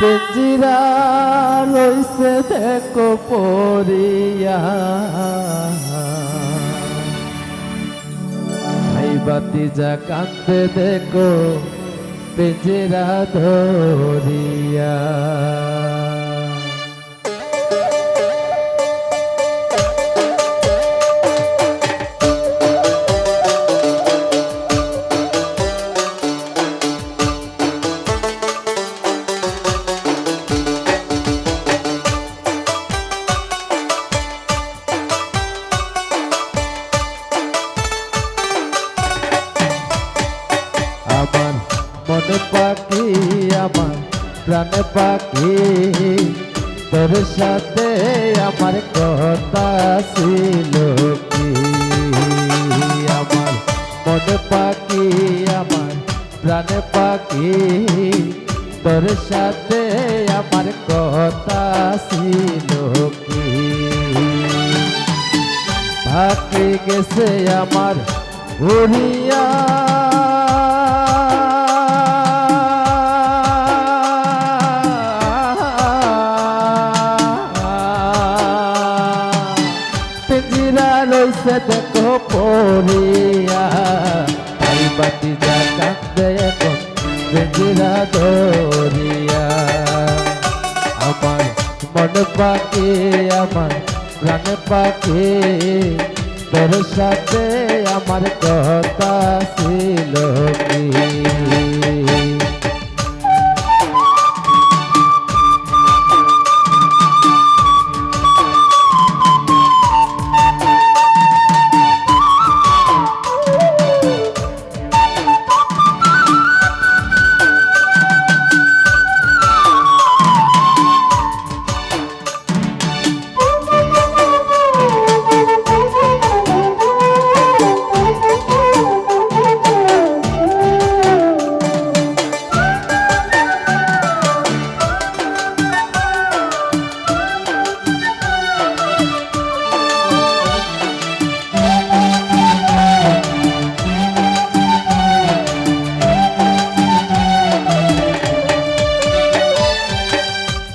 পেজিরা লইছে দেখো পরিয়া বাতি যা কান্দে দেখো পেজেরা ধরিয়া। মনে পাখি আমার, প্রাণে পাখি। তোর সাথে আমার কথা ছিল কি? আমার মনে পাখি আমার, প্রাণে পাখি। তোর সাথে আমার কথা ছিল কি? ভাতে গেছে আমার উড়িয়া রইছে দেখো পড়িয়া বাতি যা ধরিয়া আমার মন পাখি, আমার প্রাণ পাখি। তোর সাথে আমার কথা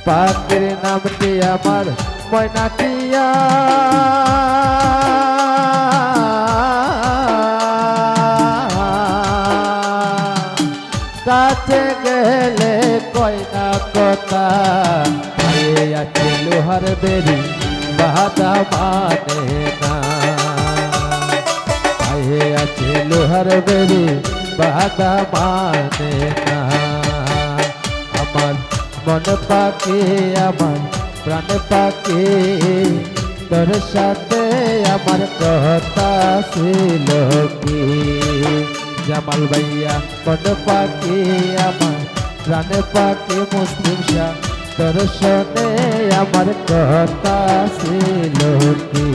পাকের নামটি আমার ময়নাটিয়া কাছে গেলে কয়না কথা? আছে লোহার বেরি বাধা মানে না। আছে লোহার বেরি বাধা মানে না। মন পাখি আমার, প্রাণ পাখি তোর সাথে আমার কথা ছিল কি? জামাল ভাইয়া, মন পাখি আমার, প্রাণ পাখি মুসলিম শাহ। তোর শোনে আমার কথা ছিল কি?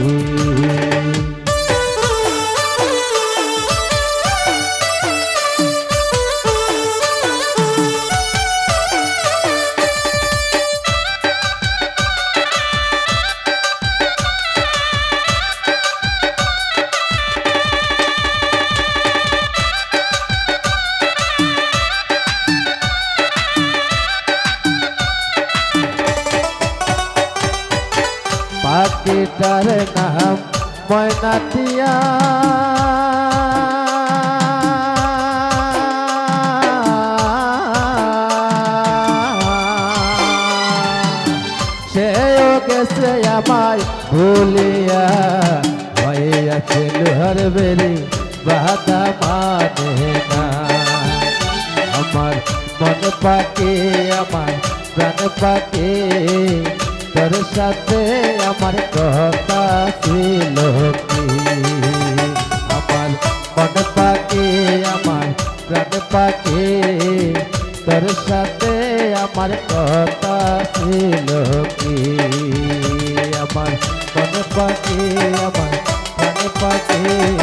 পাখিটার নাম ময়নাটিয়া সেও গেছে আমায় ভুলিয়া হয়ে আছে লোহার বেরি বাধা মানে না। আমার মন পাকে, আমার প্রাণ পাকে তোর সাথে আমার কথা ছিল কি আমার মন পাকে আমার প্রাণ পাকে তোর সাথে আমার কথা ছিল কি আমার মন পাকে আমার প্রাণ পাকে